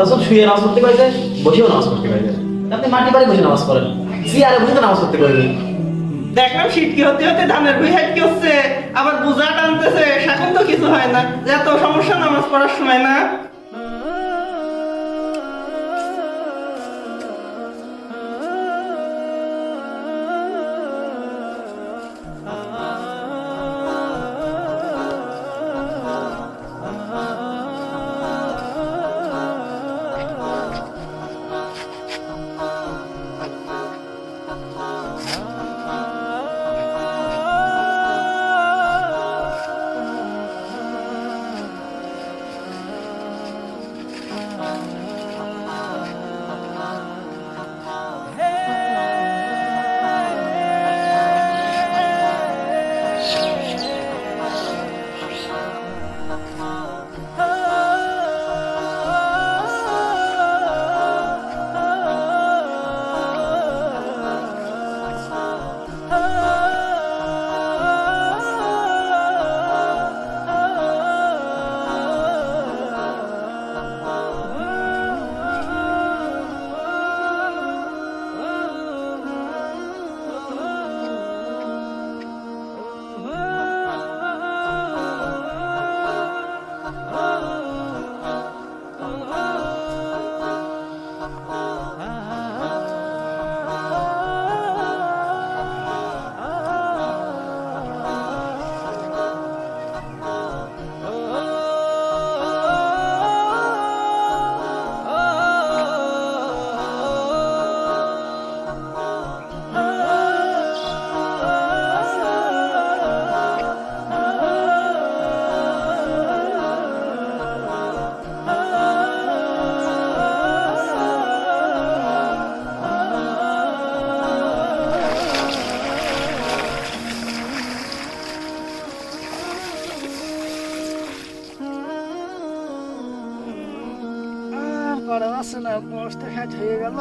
আল্লাহ শুয়ে নামাজ পড়তে পারবে বসেও নামাজ পড়তে পারবে আপনি মাটি বাড়ি বসে নামাজ পড়েন চেয়ারে বসে তো নামাজ পড়তে পারবেন দেখলাম শীত কি হতে হতে ধানের বই হাইট কি হচ্ছে, আবার বুঝা টানতেছে, এখন তো কিছু হয় না, যে এত সমস্যা নামাজ পড়ার সময় না। আছে না বসতে খাট হয়ে গেল।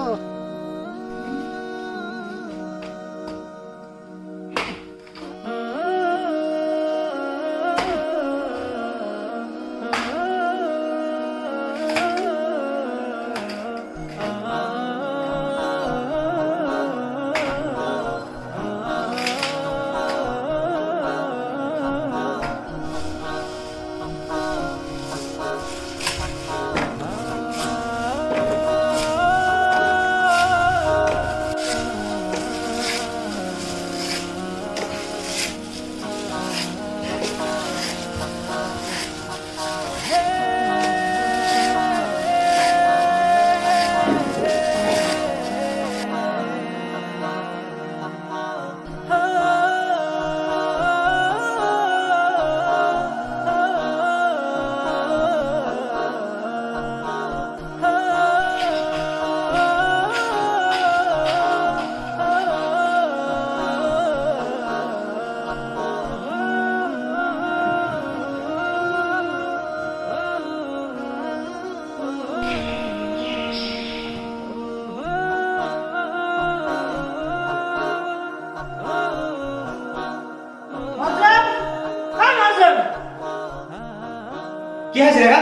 কি হয়েছে রেখা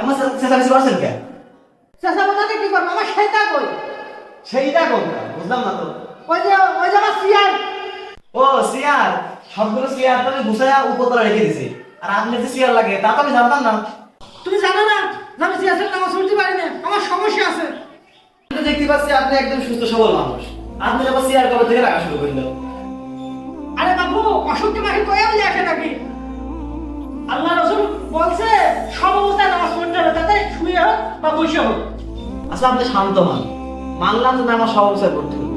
এমন চেঁচামেচি করছেন কে? চাষা বাজাতে কি করব? আমার সেটা কই? সেইটা কোনটা বুঝলাম না তো। ওই যে ওই যে আমার সিয়ার ও চেয়ার সবগুলো চেয়ার তো আমি গুছাইয়া উপরতলা রেখে দিছি। আর আপনি যে চেয়ার লাগে তা তো আমি জানতাম না। তুমি জানো না আমি সিয়াসের নামাজ পড়তে পারি না? আমার সমস্যা আছে। আমি দেখতে পাচ্ছি আপনি একদম সুস্থ সবল মানুষ। আপনি যখন চেয়ার কবে থেকে রাখা শুরু করলেন? আরে বাবু অসুখকে মাকে কয়ে আসে নাকি? আল্লাহ রসুল বলছে সব অবস্থায় নামাজ পড়তে হবে তাতে শুয়ে হোক বা বসে হোক। আসলে আপনি শান্ত মান মানলাম যে না আমার সব অবস্থায় করতে হবে।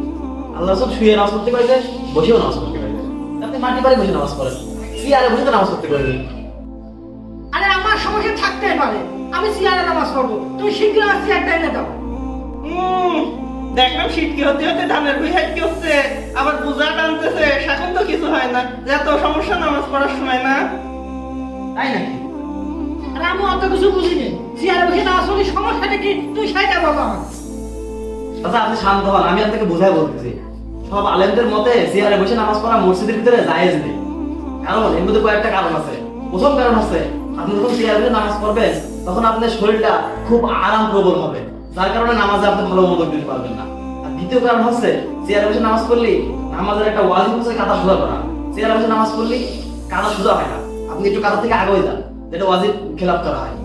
আল্লাহ সব শুয়ে নামাজ পড়তে পারবে বসেও নামাজ পড়তে পারবে। আপনি মাটি বাড়ি বসে নামাজ পড়েন। চেয়ারে বসে তো নামাজ পড়তে পারবেন আরে আমার সমস্যা থাকতেই পারে। আমি সিয়ারে নামাজ পড়ব। তুমি শীঘ্র আমার সিয়ারটা এনে দাও। উম, দেখলাম শীত কি হতে হতে ধানের বই কি হচ্ছে। আবার আচ্ছা আপনি শান্ত হন, আমি আপনাকে বোঝাই বলতেছি। সব আলেমদের মতে বসে নামাজ পড়া মসজিদের ভিতরে জায়েজ নেই। কারণ এর মধ্যে কয়েকটা কারণ আছে। প্রথম কারণ আপনি যখন নামাজ পড়বেন, তখন আপনার শরীরটা খুব আরাম প্রবল হবে। যার কারণে নামাজে আপনি ভালো মনোযোগ দিতে পারবেন না। আর দ্বিতীয় কারণ হচ্ছে চেয়ারে বসে নামাজ পড়লে নামাজের একটা ওয়াজিব হচ্ছে কাদা সোজা করা। চেয়ারে বসে নামাজ পড়লে কাদা সোজা হয় না। আপনি একটু কাদা থেকে আগে যান, যেটা ওয়াজিব খেলাপ করা হয়।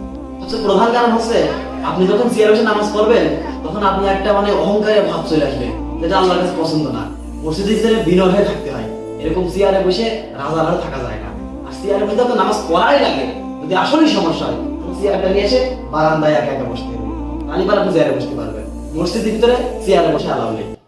প্রধান কারণ হচ্ছে, আপনি যখন চেয়ারে নামাজ পড়বেন, তখন আপনি একটা মানে অহংকারের ভাব চলে আসবে, যেটা আল্লাহর কাছে পছন্দ না। মসজিদে হিসেবে বিনয় হয়ে থাকতে হয়। এরকম চেয়ারে বসে রাজার হয়ে থাকা যায় না। আর চেয়ারে বসে তো নামাজ পড়াই লাগে। যদি আসলেই সমস্যা হয় চেয়ারটা নিয়ে এসে বারান্দায় একা একা বসতে হবে। তাহলে আপনি চেয়ারে বসতে পারবেন। মসজিদের ভিতরে চেয়ারে বসে নেই।